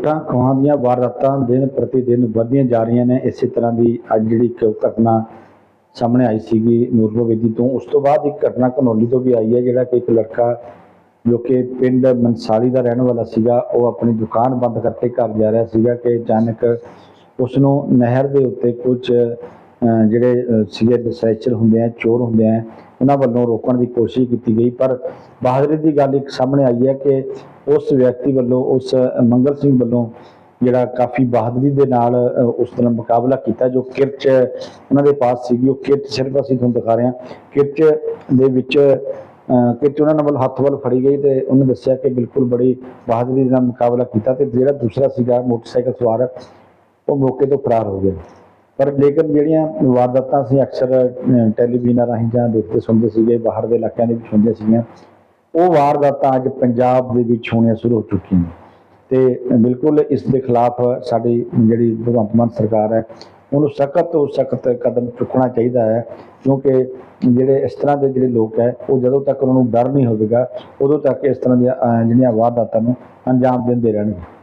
ਲੁੱਟਾਂ ਖੋਹਾਂ ਦੀਆਂ ਵਾਰਦਾਤਾਂ ਦਿਨ ਪ੍ਰਤੀ ਦਿਨ ਵਧਦੀਆਂ ਜਾ ਰਹੀਆਂ ਨੇ। ਇਸੇ ਤਰ੍ਹਾਂ ਦੀ ਅੱਜ ਜਿਹੜੀ ਇੱਕ ਘਟਨਾ ਸਾਹਮਣੇ ਆਈ ਸੀਗੀ ਨੂਰਪੁਰ ਤੋਂ। ਉਸ ਤੋਂ ਬਾਅਦ ਇੱਕ ਘਟਨਾ ਘਨੌਲੀ ਤੋਂ ਵੀ ਆਈ ਹੈ ਜਿਹੜਾ ਕਿ ਇੱਕ ਲੜਕਾ ਜੋ ਕਿ ਪਿੰਡ ਮਨਸਾਲੀ ਦਾ ਰਹਿਣ ਵਾਲਾ ਸੀਗਾ ਉਹ ਆਪਣੀ ਦੁਕਾਨ ਬੰਦ ਕਰਕੇ ਘਰ ਜਾ ਰਿਹਾ ਸੀਗਾ ਕਿ ਅਚਾਨਕ ਉਸ ਨੂੰ ਨਹਿਰ ਦੇ ਉੱਤੇ ਕੁਝ ਅਹ, ਜਿਹੜੇ ਸੀਗੇ ਡਿਸਪੈਚਰ ਹੁੰਦੇ ਆ ਚੋਰ ਹੁੰਦੇ ਆ ਉਹਨਾਂ ਵੱਲੋਂ ਰੋਕਣ ਦੀ ਕੋਸ਼ਿਸ਼ ਕੀਤੀ ਗਈ ਪਰ ਬਹਾਦਰੀ ਦੀ ਗੱਲ ਇੱਕ ਸਾਹਮਣੇ ਆਈ ਹੈ ਕਿ ਉਸ ਵਿਅਕਤੀ ਵੱਲੋਂ ਉਸ ਮੰਗਲ ਸਿੰਘ ਵੱਲੋਂ ਜਿਹੜਾ ਕਾਫੀ ਬਹਾਦਰੀ ਦੇ ਨਾਲ ਉਸ ਨਾਲ ਮੁਕਾਬਲਾ ਕੀਤਾ ਜੋ ਕਿਰਚ ਉਹਨਾਂ ਦੇ ਪਾਸ ਸੀਗੀ ਉਹ ਕਿਰਚ ਸਿਰਫ ਅਸੀਂ ਤੁਹਾਨੂੰ ਦਿਖਾ ਰਹੇ ਹਾਂ ਕਿਰਚ ਦੇ ਵਿੱਚ ਅ, ਕਿਰਚ ਉਹਨਾਂ ਨਾਲ ਹੱਥ ਵੱਲ ਫੜੀ ਗਈ ਤੇ ਉਹਨੇ ਦੱਸਿਆ ਕਿ ਬਿਲਕੁਲ ਬੜੀ ਬਹਾਦਰੀ ਦੇ ਨਾਲ ਮੁਕਾਬਲਾ ਕੀਤਾ ਤੇ ਜਿਹੜਾ ਦੂਸਰਾ ਸੀਗਾ ਮੋਟਰਸਾਈਕਲ ਸਵਾਰ ਉਹ ਮੌਕੇ ਤੋਂ ਫਰਾਰ ਹੋ ਗਿਆ। ਪਰ ਲੇਕਿਨ ਜਿਹੜੀਆਂ ਵਾਰਦਾਤਾਂ ਅਸੀਂ ਅਕਸਰ ਟੈਲੀਵਿਜ਼ਨਾਂ ਰਾਹੀਂ ਜਾਂ ਦੇਖਦੇ ਸੁਣਦੇ ਸੀਗੇ, ਬਾਹਰ ਦੇ ਇਲਾਕਿਆਂ ਦੇ ਵਿੱਚ ਹੁੰਦੀਆਂ ਸੀਗੀਆਂ, ਉਹ ਵਾਰਦਾਤਾਂ ਅੱਜ ਪੰਜਾਬ ਦੇ ਵਿੱਚ ਹੋਣੀਆਂ ਸ਼ੁਰੂ ਹੋ ਚੁੱਕੀਆਂ ਨੇ। ਤੇ ਬਿਲਕੁਲ ਇਸ ਦੇ ਖਿਲਾਫ ਸਾਡੀ ਜਿਹੜੀ ਭਗਵੰਤ ਮਾਨ ਸਰਕਾਰ ਹੈ, ਉਹਨੂੰ ਸਖਤ ਤੋਂ ਸਖਤ ਕਦਮ ਚੁੱਕਣਾ ਚਾਹੀਦਾ ਹੈ, ਕਿਉਂਕਿ ਜਿਹੜੇ ਇਸ ਤਰ੍ਹਾਂ ਦੇ ਜਿਹੜੇ ਲੋਕ ਹੈ, ਉਹ ਜਦੋਂ ਤੱਕ ਉਹਨਾਂ ਨੂੰ ਡਰ ਨਹੀਂ ਹੋਵੇਗਾ, ਉਦੋਂ ਤੱਕ ਇਸ ਤਰ੍ਹਾਂ ਦੀਆਂ ਜਿਹੜੀਆਂ ਵਾਰਦਾਤਾਂ ਨੂੰ ਅੰਜਾਮ ਦਿੰਦੇ ਰਹਿਣਗੇ।